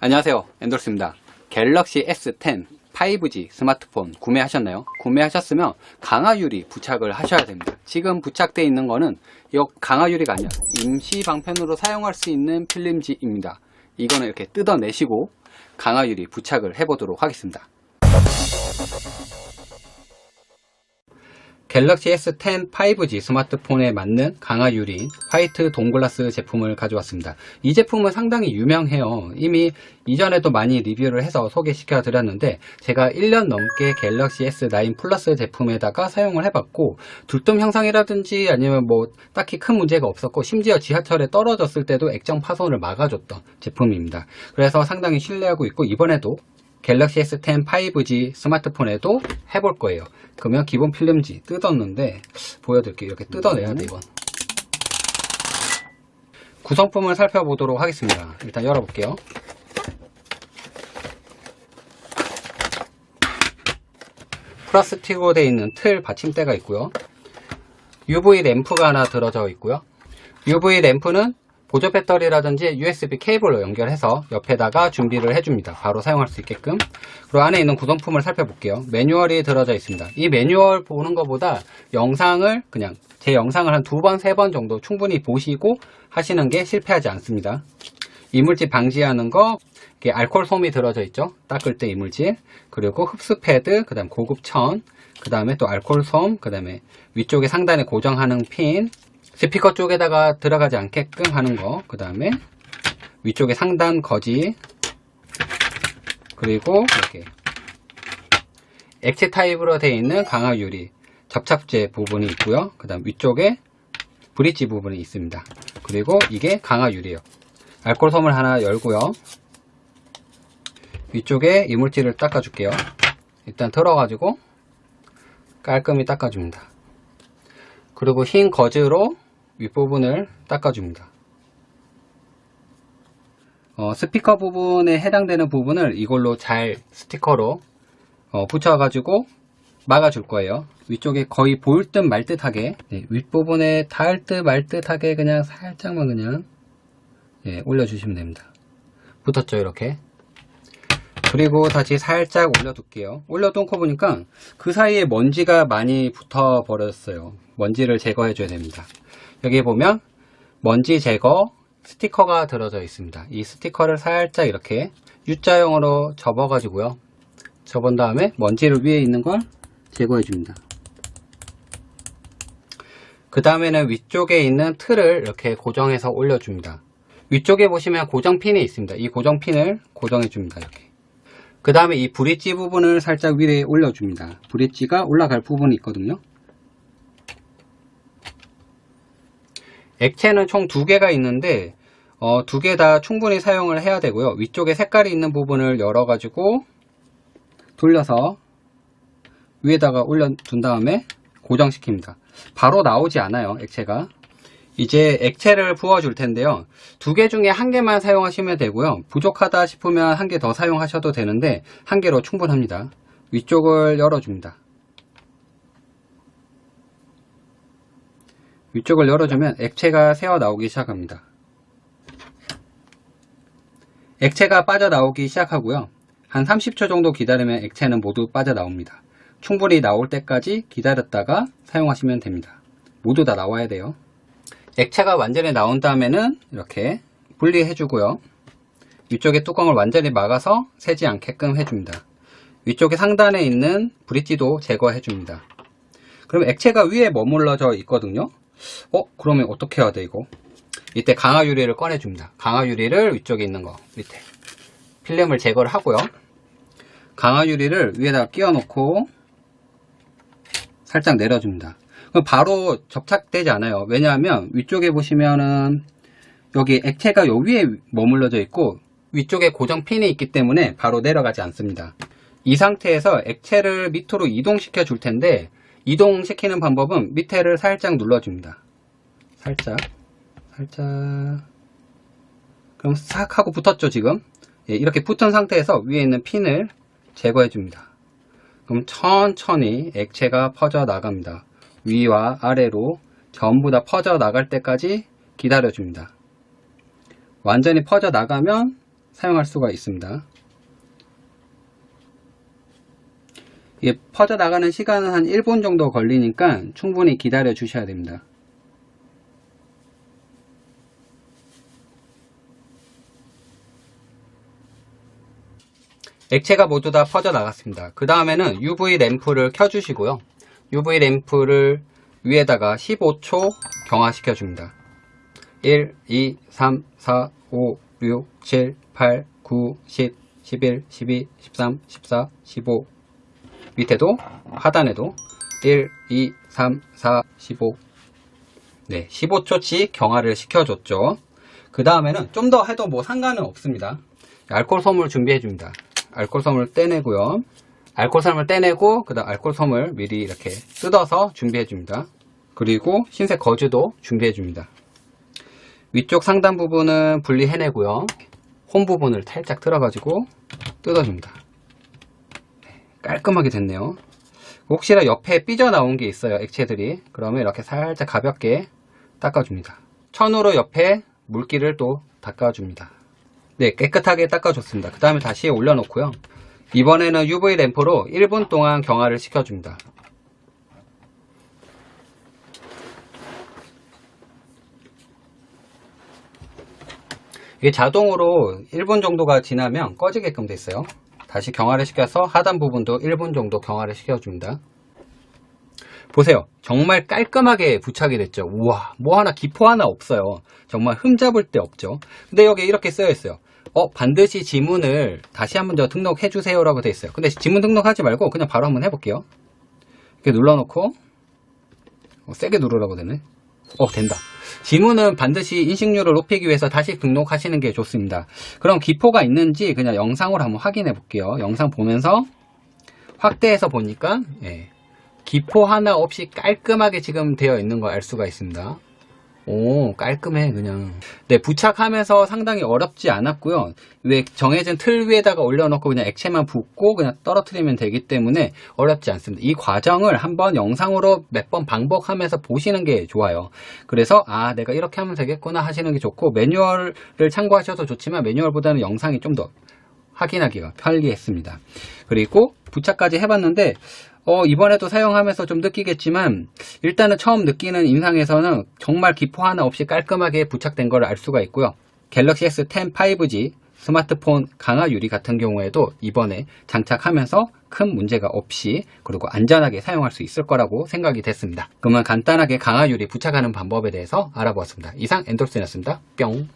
안녕하세요. 엔돌스입니다. 갤럭시 S10 5G 스마트폰 구매하셨나요? 구매하셨으면 강화유리 부착을 하셔야 됩니다. 지금 부착되어 있는 거는 이 강화유리가 아니라 임시 방편으로 사용할 수 있는 필름지입니다. 이거는 이렇게 뜯어내시고 강화유리 부착을 해보도록 하겠습니다. 갤럭시 S10 5G 스마트폰에 맞는 강화 유리인 화이트 동글라스 제품을 가져왔습니다. 이 제품은 상당히 유명해요. 이미 이전에도 많이 리뷰를 해서 소개시켜 드렸는데 제가 1년 넘게 갤럭시 S9 플러스 제품에다가 사용을 해봤고 둘뜸 형상이라든지 아니면 뭐 딱히 큰 문제가 없었고 심지어 지하철에 떨어졌을 때도 액정 파손을 막아줬던 제품입니다. 그래서 상당히 신뢰하고 있고 이번에도 갤럭시 S10 5G 스마트폰에도 해볼 거예요. 그러면 기본 필름지 뜯었는데 보여드릴게요. 이렇게 뜯어내야 돼 이건. 구성품을 살펴보도록 하겠습니다. 일단 열어볼게요. 플라스틱으로 되어 있는 틀 받침대가 있고요. UV 램프가 하나 들어져 있고요. UV 램프는 보조 배터리라든지 USB 케이블로 연결해서 옆에다가 준비를 해줍니다. 바로 사용할 수 있게끔. 그리고 안에 있는 구성품을 살펴볼게요. 매뉴얼이 들어져 있습니다. 이 매뉴얼 보는 것보다 영상을 그냥 제 영상을 한 두 번, 세 번 정도 충분히 보시고 하시는 게 실패하지 않습니다. 이물질 방지하는 거, 이렇게 알코올 솜이 들어져 있죠. 닦을 때 이물질. 그리고 흡수 패드, 그 다음 고급 천, 그 다음에 또 알코올 솜, 그 다음에 위쪽에 상단에 고정하는 핀, 스피커 쪽에다가 들어가지 않게끔 하는 거, 그 다음에 위쪽에 상단 거지, 그리고 이렇게 액체 타입으로 되어 있는 강화 유리 접착제 부분이 있고요. 그 다음 위쪽에 브릿지 부분이 있습니다. 그리고 이게 강화 유리예요. 알코올 솜을 하나 열고요. 위쪽에 이물질을 닦아줄게요. 일단 털어가지고 깔끔히 닦아줍니다. 그리고 흰 거즈로 윗부분을 닦아줍니다. 어, 스피커 부분에 해당되는 부분을 이걸로 잘 스티커로 어, 붙여가지고 막아줄 거예요. 위쪽에 거의 보일 듯 말 듯하게 네, 윗부분에 닿을 듯 말 듯하게 그냥 살짝만 그냥 예, 올려주시면 됩니다. 붙었죠 이렇게 그리고 다시 살짝 올려둘게요. 올려놓고 보니까 그 사이에 먼지가 많이 붙어 버렸어요. 먼지를 제거해 줘야 됩니다. 여기 보면 먼지 제거 스티커가 들어져 있습니다. 이 스티커를 살짝 이렇게 U자형으로 접어 가지고요. 접은 다음에 먼지를 위에 있는 걸 제거해 줍니다. 그 다음에는 위쪽에 있는 틀을 이렇게 고정해서 올려줍니다. 위쪽에 보시면 고정핀이 있습니다. 이 고정핀을 고정해 줍니다. 이렇게. 그 다음에 이 브릿지 부분을 살짝 위에 올려줍니다. 브릿지가 올라갈 부분이 있거든요. 액체는 총 두 개가 있는데 어, 두 개 다 충분히 사용을 해야 되고요. 위쪽에 색깔이 있는 부분을 열어가지고 돌려서 위에다가 올려둔 다음에 고정시킵니다. 바로 나오지 않아요, 액체가. 이제 액체를 부어줄 텐데요. 두 개 중에 한 개만 사용하시면 되고요. 부족하다 싶으면 한 개 더 사용하셔도 되는데 한 개로 충분합니다. 위쪽을 열어줍니다. 위쪽을 열어주면 액체가 새어 나오기 시작합니다. 액체가 빠져나오기 시작하고요. 한 30초 정도 기다리면 액체는 모두 빠져나옵니다. 충분히 나올 때까지 기다렸다가 사용하시면 됩니다. 모두 다 나와야 돼요. 액체가 완전히 나온 다음에는 이렇게 분리해 주고요. 위쪽에 뚜껑을 완전히 막아서 새지 않게끔 해줍니다. 위쪽에 상단에 있는 브릿지도 제거해 줍니다. 그럼 액체가 위에 머물러져 있거든요. 어? 그러면 어떻게 해야 돼 이거? 이때 강화 유리를 꺼내 줍니다. 강화 유리를 위쪽에 있는 거 밑에 필름을 제거를 하고요. 강화 유리를 위에다가 끼워 놓고 살짝 내려줍니다. 그럼 바로 접착되지 않아요. 왜냐하면 위쪽에 보시면은 여기 액체가 요 위에 머물러져 있고 위쪽에 고정 핀이 있기 때문에 바로 내려가지 않습니다. 이 상태에서 액체를 밑으로 이동시켜 줄 텐데 이동시키는 방법은 밑에를 살짝 눌러줍니다. 살짝, 살짝. 그럼 싹 하고 붙었죠, 지금? 예, 이렇게 붙은 상태에서 위에 있는 핀을 제거해 줍니다. 그럼 천천히 액체가 퍼져 나갑니다. 위와 아래로 전부 다 퍼져 나갈 때까지 기다려 줍니다. 완전히 퍼져 나가면 사용할 수가 있습니다. 이게 퍼져나가는 시간은 한 1분 정도 걸리니까 충분히 기다려 주셔야 됩니다. 액체가 모두 다 퍼져나갔습니다. 그 다음에는 UV 램프를 켜주시고요. UV 램프를 위에다가 15초 경화시켜 줍니다. 1, 2, 3, 4, 5, 6, 7, 8, 9, 10, 11, 12, 13, 14, 15 밑에도 하단에도 1, 2, 3, 4, 15 네, 15초치 경화를 시켜줬죠. 그 다음에는 좀 더 해도 뭐 상관은 없습니다. 알코올 솜을 준비해 줍니다. 알코올 솜을 떼내고요. 알코올 솜을 떼내고 그 다음 알코올 솜을 미리 이렇게 뜯어서 준비해 줍니다. 그리고 흰색 거즈도 준비해 줍니다. 위쪽 상단 부분은 분리해내고요. 홈 부분을 살짝 틀어가지고 뜯어줍니다. 네, 깔끔하게 됐네요. 혹시나 옆에 삐져나온 게 있어요, 액체들이. 그러면 이렇게 살짝 가볍게 닦아줍니다. 천으로 옆에 물기를 또 닦아줍니다. 네, 깨끗하게 닦아줬습니다. 그 다음에 다시 올려놓고요. 이번에는 UV 램프로 1분 동안 경화를 시켜줍니다. 이게 자동으로 1분 정도가 지나면 꺼지게끔 돼 있어요. 다시 경화를 시켜서 하단 부분도 1분 정도 경화를 시켜줍니다. 보세요. 정말 깔끔하게 부착이 됐죠. 우와, 뭐 하나 기포 하나 없어요. 정말 흠잡을 데 없죠. 근데 여기 이렇게 쓰여 있어요. 어, 반드시 지문을 다시 한번 더 등록해 주세요라고 돼 있어요. 근데 지문 등록하지 말고 그냥 바로 한번 해볼게요. 이렇게 눌러놓고 어, 세게 누르라고 되네. 어, 된다. 지문은 반드시 인식률을 높이기 위해서 다시 등록하시는 게 좋습니다. 그럼 기포가 있는지 그냥 영상으로 한번 확인해 볼게요. 영상 보면서 확대해서 보니까 예, 기포 하나 없이 깔끔하게 지금 되어 있는 걸 알 수가 있습니다. 오, 깔끔해, 그냥. 네, 부착하면서 상당히 어렵지 않았고요. 왜 정해진 틀 위에다가 올려놓고 그냥 액체만 붓고 그냥 떨어뜨리면 되기 때문에 어렵지 않습니다. 이 과정을 한번 영상으로 몇 번 반복하면서 보시는 게 좋아요. 그래서, 아, 내가 이렇게 하면 되겠구나 하시는 게 좋고, 매뉴얼을 참고하셔도 좋지만 매뉴얼보다는 영상이 좀 더 확인하기가 편리했습니다. 그리고 부착까지 해봤는데, 어, 이번에도 사용하면서 좀 느끼겠지만, 일단은 처음 느끼는 인상에서는 정말 기포 하나 없이 깔끔하게 부착된 걸 알 수가 있고요. 갤럭시 S10 5G 스마트폰 강화 유리 같은 경우에도 이번에 장착하면서 큰 문제가 없이 그리고 안전하게 사용할 수 있을 거라고 생각이 됐습니다. 그러면 간단하게 강화 유리 부착하는 방법에 대해서 알아보았습니다. 이상 엔돌슨이었습니다. 뿅.